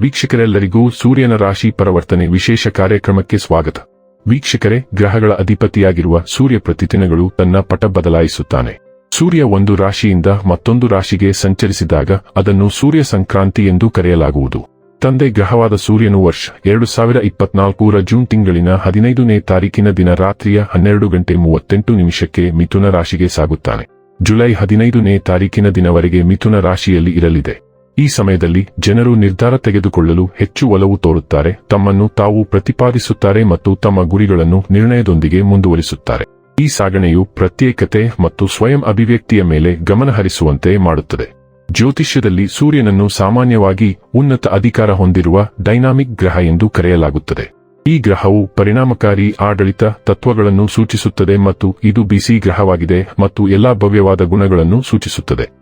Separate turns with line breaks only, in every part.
ವೀಕ್ಷಕರೆಲ್ಲರಿಗೂ ಸೂರ್ಯನ ರಾಶಿ ಪರಿವರ್ತನೆ ವಿಶೇಷ ಕಾರ್ಯಕ್ರಮಕ್ಕೆ ಸ್ವಾಗತ. ವೀಕ್ಷಕರೇ, ಗ್ರಹಗಳ ಅಧಿಪತಿಯಾಗಿರುವ ಸೂರ್ಯ ಪ್ರತಿದಿನಗಳು ತನ್ನ ಪಟ ಬದಲಾಯಿಸುತ್ತಾನೆ. ಸೂರ್ಯ ಒಂದು ರಾಶಿಯಿಂದ ಮತ್ತೊಂದು ರಾಶಿಗೆ ಸಂಚರಿಸಿದಾಗ ಅದನ್ನು ಸೂರ್ಯ ಸಂಕ್ರಾಂತಿ ಎಂದು ಕರೆಯಲಾಗುವುದು. ತಂದೆ ಗ್ರಹವಾದ ಸೂರ್ಯನು ವರ್ಷ ಎರಡು ಸಾವಿರ ಇಪ್ಪತ್ನಾಲ್ಕೂರ ಜೂನ್ ತಿಂಗಳಿನ ಹದಿನೈದನೇ ತಾರೀಕಿನ ದಿನ ರಾತ್ರಿಯ ಹನ್ನೆರಡು ಗಂಟೆ ಮೂವತ್ತೆಂಟು ನಿಮಿಷಕ್ಕೆ ಮಿಥುನ ರಾಶಿಗೆ ಸಾಗುತ್ತಾನೆ. ಜುಲೈ ಹದಿನೈದನೇ ತಾರೀಕಿನ ದಿನವರೆಗೆ ಮಿಥುನ ರಾಶಿಯಲ್ಲಿ ಇರಲಿದೆ. ಈ ಸಮಯದಲ್ಲಿ ಜನರು ನಿರ್ಧಾರ ತೆಗೆದುಕೊಳ್ಳಲು ಹೆಚ್ಚು ಒಲವು ತೋರುತ್ತಾರೆ, ತಮ್ಮನ್ನು ತಾವು ಪ್ರತಿಪಾದಿಸುತ್ತಾರೆ ಮತ್ತು ತಮ್ಮ ಗುರಿಗಳನ್ನು ನಿರ್ಣಯದೊಂದಿಗೆ ಮುಂದುವರಿಸುತ್ತಾರೆ. ಈ ಸಾಗಣೆಯು ಪ್ರತ್ಯೇಕತೆ ಮತ್ತು ಸ್ವಯಂ ಅಭಿವ್ಯಕ್ತಿಯ ಮೇಲೆ ಗಮನಹರಿಸುವಂತೆ ಮಾಡುತ್ತದೆ. ಜ್ಯೋತಿಷ್ಯದಲ್ಲಿ ಸೂರ್ಯನನ್ನು ಸಾಮಾನ್ಯವಾಗಿ ಉನ್ನತ ಅಧಿಕಾರ ಹೊಂದಿರುವ ಡೈನಾಮಿಕ್ ಗ್ರಹ ಎಂದು ಕರೆಯಲಾಗುತ್ತದೆ. ಈ ಗ್ರಹವು ಪರಿಣಾಮಕಾರಿ ಆಡಳಿತ ತತ್ವಗಳನ್ನು ಸೂಚಿಸುತ್ತದೆ ಮತ್ತು ಇದು ಬಿಸಿ ಗ್ರಹವಾಗಿದೆ ಮತ್ತು ಎಲ್ಲಾ ಭವ್ಯವಾದ ಗುಣಗಳನ್ನು ಸೂಚಿಸುತ್ತದೆ.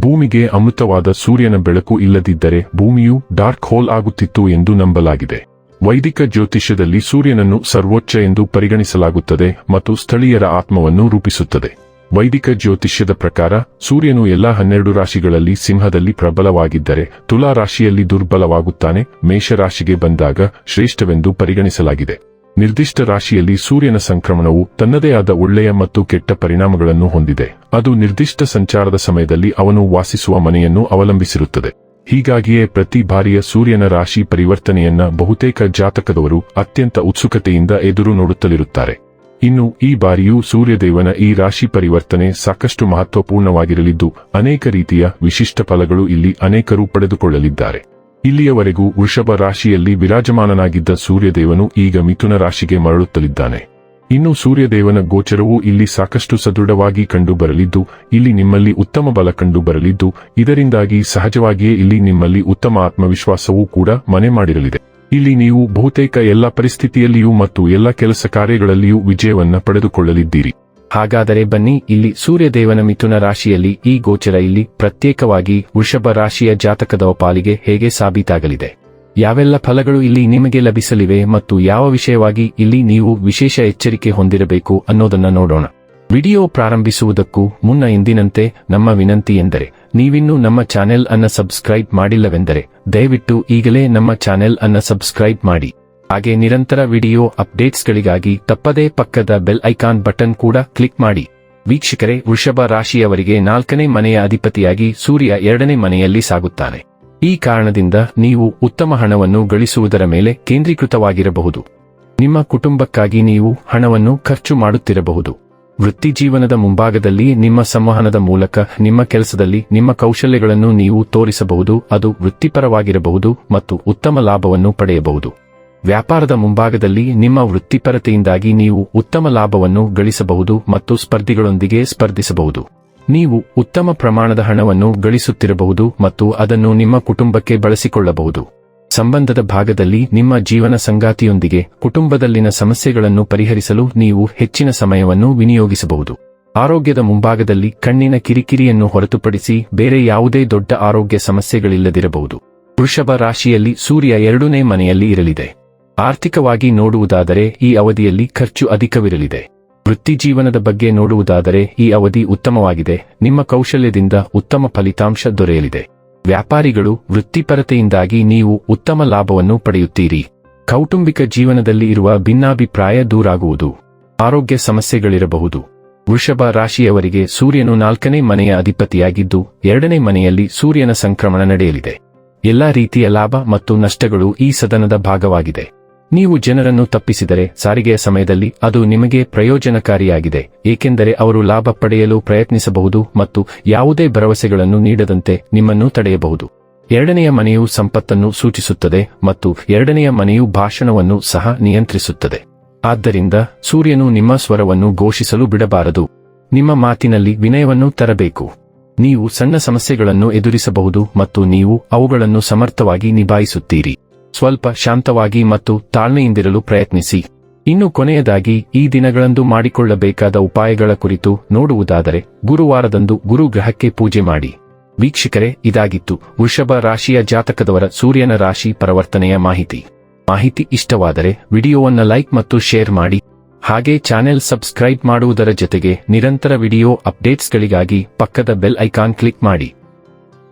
ಭೂಮಿಗೆ ಅಮೃತವಾದ ಸೂರ್ಯನ ಬೆಳಕು ಇಲ್ಲದಿದ್ದರೆ ಭೂಮಿಯು ಡಾರ್ಕ್ ಹೋಲ್ ಆಗುತ್ತಿತ್ತು ಎಂದು ನಂಬಲಾಗಿದೆ. ವೈದಿಕ ಜ್ಯೋತಿಷ್ಯದಲ್ಲಿ ಸೂರ್ಯನನ್ನು ಸರ್ವೋಚ್ಚ ಎಂದು ಪರಿಗಣಿಸಲಾಗುತ್ತದೆ ಮತ್ತು ಸ್ಥಳೀಯರ ಆತ್ಮವನ್ನು ರೂಪಿಸುತ್ತದೆ. ವೈದಿಕ ಜ್ಯೋತಿಷ್ಯದ ಪ್ರಕಾರ, ಸೂರ್ಯನು ಎಲ್ಲಾ ಹನ್ನೆರಡು ರಾಶಿಗಳಲ್ಲಿ ಸಿಂಹದಲ್ಲಿ ಪ್ರಬಲವಾಗಿದ್ದರೆ ತುಲಾ ರಾಶಿಯಲ್ಲಿ ದುರ್ಬಲವಾಗುತ್ತಾನೆ, ಮೇಷರಾಶಿಗೆ ಬಂದಾಗ ಶ್ರೇಷ್ಠವೆಂದು ಪರಿಗಣಿಸಲಾಗಿದೆ. ನಿರ್ದಿಷ್ಟ ರಾಶಿಯಲ್ಲಿ ಸೂರ್ಯನ ಸಂಕ್ರಮಣವು ತನ್ನದೇ ಆದ ಒಳ್ಳೆಯ ಮತ್ತು ಕೆಟ್ಟ ಪರಿಣಾಮಗಳನ್ನು ಹೊಂದಿದೆ. ಅದು ನಿರ್ದಿಷ್ಟ ಸಂಚಾರದ ಸಮಯದಲ್ಲಿ ಅವನು ವಾಸಿಸುವ ಮನೆಯನ್ನು ಅವಲಂಬಿಸಿರುತ್ತದೆ. ಹೀಗಾಗಿಯೇ ಪ್ರತಿ ಬಾರಿಯ ಸೂರ್ಯನ ರಾಶಿ ಪರಿವರ್ತನೆಯನ್ನ ಬಹುತೇಕ ಜಾತಕದವರು ಅತ್ಯಂತ ಉತ್ಸುಕತೆಯಿಂದ ಎದುರು ನೋಡುತ್ತಲಿರುತ್ತಾರೆ. ಇನ್ನು ಈ ಬಾರಿಯೂ ಸೂರ್ಯದೇವನ ಈ ರಾಶಿ ಪರಿವರ್ತನೆ ಸಾಕಷ್ಟು ಮಹತ್ವಪೂರ್ಣವಾಗಿರಲಿದ್ದು, ಅನೇಕ ರೀತಿಯ ವಿಶಿಷ್ಟ ಫಲಗಳು ಇಲ್ಲಿ ಅನೇಕರು ಪಡೆದುಕೊಳ್ಳಲಿದ್ದಾರೆ. ಇಲ್ಲಿಯವರೆಗೂ ವೃಷಭ ರಾಶಿಯಲ್ಲಿ ವಿರಾಜಮಾನನಾಗಿದ್ದ ಸೂರ್ಯದೇವನು ಈಗ ಮಿಥುನ ರಾಶಿಗೆ ಮರಳುತ್ತಲಿದ್ದಾನೆ. ಇನ್ನು ಸೂರ್ಯದೇವನ ಗೋಚರವು ಇಲ್ಲಿ ಸಾಕಷ್ಟು ಸದೃಢವಾಗಿ ಕಂಡುಬರಲಿದ್ದು, ಇಲ್ಲಿ ನಿಮ್ಮಲ್ಲಿ ಉತ್ತಮ ಬಲ ಕಂಡುಬರಲಿದ್ದು, ಇದರಿಂದಾಗಿ ಸಹಜವಾಗಿಯೇ ಇಲ್ಲಿ ನಿಮ್ಮಲ್ಲಿ ಉತ್ತಮ ಆತ್ಮವಿಶ್ವಾಸವೂ ಕೂಡ ಮನೆ ಮಾಡಿರಲಿದೆ. ಇಲ್ಲಿ ನೀವು ಬಹುತೇಕ ಎಲ್ಲ ಪರಿಸ್ಥಿತಿಯಲ್ಲಿಯೂ ಮತ್ತು ಎಲ್ಲ ಕೆಲಸ ಕಾರ್ಯಗಳಲ್ಲಿಯೂ ವಿಜಯವನ್ನ ಪಡೆದುಕೊಳ್ಳಲಿದ್ದೀರಿ.
ಹಾಗಾದರೆ ಬನ್ನಿ, ಇಲ್ಲಿ ಸೂರ್ಯದೇವನ ಮಿಥುನ ರಾಶಿಯಲ್ಲಿ, ಈ ಗೋಚರ ಇಲ್ಲಿ, ಪ್ರತ್ಯೇಕವಾಗಿ, ವೃಷಭ ರಾಶಿಯ ಜಾತಕದ ಪಾಲಿಗೆ ಹೇಗೆ ಸಾಬೀತಾಗಲಿದೆ? ಯಾವೆಲ್ಲ ಫಲಗಳು ಇಲ್ಲಿ ನಿಮಗೆ ಲಭಿಸಲಿವೆ ಮತ್ತು ಯಾವ ವಿಷಯವಾಗಿ ಇಲ್ಲಿ ನೀವು ವಿಶೇಷ ಎಚ್ಚರಿಕೆ ಹೊಂದಿರಬೇಕು ಅನ್ನೋದನ್ನ ನೋಡೋಣ. ವಿಡಿಯೋ ಪ್ರಾರಂಭಿಸುವುದಕ್ಕೂ ಮುನ್ನ ಎಂದಿನಂತೆ, ನಮ್ಮ ವಿನಂತಿ ಎಂದರೆ, ನೀವಿನ್ನೂ ನಮ್ಮ ಚಾನೆಲ್ ಅನ್ನ ಸಬ್ಸ್ಕ್ರೈಬ್ ಮಾಡಿಲ್ಲವೆಂದರೆ, ದಯವಿಟ್ಟು ಈಗಲೇ ನಮ್ಮ ಚಾನೆಲ್ ಅನ್ನ ಸಬ್ಸ್ಕ್ರೈಬ್ ಮಾಡಿ. ಹಾಗೆ ನಿರಂತರ ವಿಡಿಯೋ ಅಪ್ಡೇಟ್ಸ್ಗಳಿಗಾಗಿ ತಪ್ಪದೇ ಪಕ್ಕದ ಬೆಲ್ ಐಕಾನ್ ಬಟನ್ ಕೂಡ ಕ್ಲಿಕ್ ಮಾಡಿ. ವೀಕ್ಷಕರೇ, ವೃಷಭ ರಾಶಿಯವರಿಗೆ ನಾಲ್ಕನೇ ಮನೆಯ ಅಧಿಪತಿಯಾಗಿ ಸೂರ್ಯ ಎರಡನೇ ಮನೆಯಲ್ಲಿ ಸಾಗುತ್ತಾನೆ. ಈ ಕಾರಣದಿಂದ ನೀವು ಉತ್ತಮ ಹಣವನ್ನು ಗಳಿಸುವುದರ ಮೇಲೆ ಕೇಂದ್ರೀಕೃತವಾಗಿರಬಹುದು. ನಿಮ್ಮ ಕುಟುಂಬಕ್ಕಾಗಿ ನೀವು ಹಣವನ್ನು ಖರ್ಚು ಮಾಡುತ್ತಿರಬಹುದು. ವೃತ್ತಿ ಜೀವನದ ಮುಂಭಾಗದಲ್ಲಿ ನಿಮ್ಮ ಸಂವಹನದ ಮೂಲಕ ನಿಮ್ಮ ಕೆಲಸದಲ್ಲಿ ನಿಮ್ಮ ಕೌಶಲ್ಯಗಳನ್ನು ನೀವು ತೋರಿಸಬಹುದು, ಅದು ವೃತ್ತಿಪರವಾಗಿರಬಹುದು ಮತ್ತು ಉತ್ತಮ ಲಾಭವನ್ನು ಪಡೆಯಬಹುದು. ವ್ಯಾಪಾರದ ಮುಂಭಾಗದಲ್ಲಿ ನಿಮ್ಮ ವೃತ್ತಿಪರತೆಯಿಂದಾಗಿ ನೀವು ಉತ್ತಮ ಲಾಭವನ್ನು ಗಳಿಸಬಹುದು ಮತ್ತು ಸ್ಪರ್ಧಿಗಳೊಂದಿಗೆ ಸ್ಪರ್ಧಿಸಬಹುದು. ನೀವು ಉತ್ತಮ ಪ್ರಮಾಣದ ಹಣವನ್ನು ಗಳಿಸುತ್ತಿರಬಹುದು ಮತ್ತು ಅದನ್ನು ನಿಮ್ಮ ಕುಟುಂಬಕ್ಕೆ ಬಳಸಿಕೊಳ್ಳಬಹುದು. ಸಂಬಂಧದ ಭಾಗದಲ್ಲಿ ನಿಮ್ಮ ಜೀವನ ಸಂಗಾತಿಯೊಂದಿಗೆ ಕುಟುಂಬದಲ್ಲಿನ ಸಮಸ್ಯೆಗಳನ್ನು ಪರಿಹರಿಸಲು ನೀವು ಹೆಚ್ಚಿನ ಸಮಯವನ್ನು ವಿನಿಯೋಗಿಸಬಹುದು. ಆರೋಗ್ಯದ ಮುಂಭಾಗದಲ್ಲಿ ಕಣ್ಣಿನ ಕಿರಿಕಿರಿಯನ್ನು ಹೊರತುಪಡಿಸಿ ಬೇರೆ ಯಾವುದೇ ದೊಡ್ಡ ಆರೋಗ್ಯ ಸಮಸ್ಯೆಗಳಿಲ್ಲದಿರಬಹುದು. ವೃಷಭ ರಾಶಿಯಲ್ಲಿ ಸೂರ್ಯ ಎರಡನೇ ಮನೆಯಲ್ಲಿ ಇರಲಿದೆ. ಆರ್ಥಿಕವಾಗಿ ನೋಡುವುದಾದರೆ ಈ ಅವಧಿಯಲ್ಲಿ ಖರ್ಚು ಅಧಿಕವಿರಲಿದೆ. ವೃತ್ತಿಜೀವನದ ಬಗ್ಗೆ ನೋಡುವುದಾದರೆ ಈ ಅವಧಿ ಉತ್ತಮವಾಗಿದೆ. ನಿಮ್ಮ ಕೌಶಲ್ಯದಿಂದ ಉತ್ತಮ ಫಲಿತಾಂಶ ದೊರೆಯಲಿದೆ. ವ್ಯಾಪಾರಿಗಳು ವೃತ್ತಿಪರತೆಯಿಂದಾಗಿ ನೀವು ಉತ್ತಮ ಲಾಭವನ್ನು ಪಡೆಯುತ್ತೀರಿ. ಕೌಟುಂಬಿಕ ಜೀವನದಲ್ಲಿ ಇರುವ ಭಿನ್ನಾಭಿಪ್ರಾಯ ದೂರಾಗುವುದು. ಆರೋಗ್ಯ ಸಮಸ್ಯೆಗಳಿರಬಹುದು. ವೃಷಭ ರಾಶಿಯವರಿಗೆ ಸೂರ್ಯನು ನಾಲ್ಕನೇ ಮನೆಯ ಅಧಿಪತಿಯಾಗಿದ್ದು, ಎರಡನೇ ಮನೆಯಲ್ಲಿ ಸೂರ್ಯನ ಸಂಕ್ರಮಣ ನಡೆಯಲಿದೆ. ಎಲ್ಲಾ ರೀತಿಯ ಲಾಭ ಮತ್ತು ನಷ್ಟಗಳು ಈ ಸದನದ ಭಾಗವಾಗಿದೆ. ನೀವು ಜನರನ್ನು ತಪ್ಪಿಸಿದರೆ ಸಾರಿಗೆಯ ಸಮಯದಲ್ಲಿ ಅದು ನಿಮಗೆ ಪ್ರಯೋಜನಕಾರಿಯಾಗಿದೆ, ಏಕೆಂದರೆ ಅವರು ಲಾಭ ಪಡೆಯಲು ಪ್ರಯತ್ನಿಸಬಹುದು ಮತ್ತು ಯಾವುದೇ ಭರವಸೆಗಳನ್ನು ನೀಡದಂತೆ ನಿಮ್ಮನ್ನು ತಡೆಯಬಹುದು. ಎರಡನೆಯ ಮನೆಯು ಸಂಪತ್ತನ್ನು ಸೂಚಿಸುತ್ತದೆ ಮತ್ತು ಎರಡನೆಯ ಮನೆಯು ಭಾಷಣವನ್ನು ಸಹ ನಿಯಂತ್ರಿಸುತ್ತದೆ. ಆದ್ದರಿಂದ ಸೂರ್ಯನು ನಿಮ್ಮ ಸ್ವರವನ್ನು ಘೋಷಿಸಲು ಬಿಡಬಾರದು. ನಿಮ್ಮ ಮಾತಿನಲ್ಲಿ ವಿನಯವನ್ನು ತರಬೇಕು. ನೀವು ಸಣ್ಣ ಸಮಸ್ಯೆಗಳನ್ನು ಎದುರಿಸಬಹುದು ಮತ್ತು ನೀವು ಅವುಗಳನ್ನು ಸಮರ್ಥವಾಗಿ ನಿಭಾಯಿಸುತ್ತೀರಿ. ಸ್ವಲ್ಪ ಶಾಂತವಾಗಿ ಮತ್ತು ತಾಳ್ಮೆಯಿಂದಿರಲು ಪ್ರಯತ್ನಿಸಿ. ಇನ್ನು ಕೊನೆಯದಾಗಿ, ಈ ದಿನಗಳಂದು ಮಾಡಿಕೊಳ್ಳಬೇಕಾದ ಉಪಾಯಗಳ ಕುರಿತು ನೋಡುವುದಾದರೆ, ಗುರುವಾರದಂದು ಗುರು ಗ್ರಹಕ್ಕೆ ಪೂಜೆ ಮಾಡಿ. ವೀಕ್ಷಕರೇ, ಇದಾಗಿತ್ತು. ವೃಷಭ ರಾಶಿಯ ಜಾತಕದವರ ಸೂರ್ಯನ ರಾಶಿ ಪರಿವರ್ತನೆಯ ಮಾಹಿತಿ. ಮಾಹಿತಿ ಇಷ್ಟವಾದರೆ, ವಿಡಿಯೋವನ್ನು ಲೈಕ್ ಮತ್ತು ಶೇರ್ ಮಾಡಿ. ಹಾಗೆ ಚಾನೆಲ್ ಸಬ್ಸ್ಕ್ರೈಬ್ ಮಾಡುವುದರ ಜೊತೆಗೆ ನಿರಂತರ ವಿಡಿಯೋ ಅಪ್ಡೇಟ್ಸ್ಗಳಿಗಾಗಿ ಪಕ್ಕದ ಬೆಲ್ ಐಕಾನ್ ಕ್ಲಿಕ್ ಮಾಡಿ.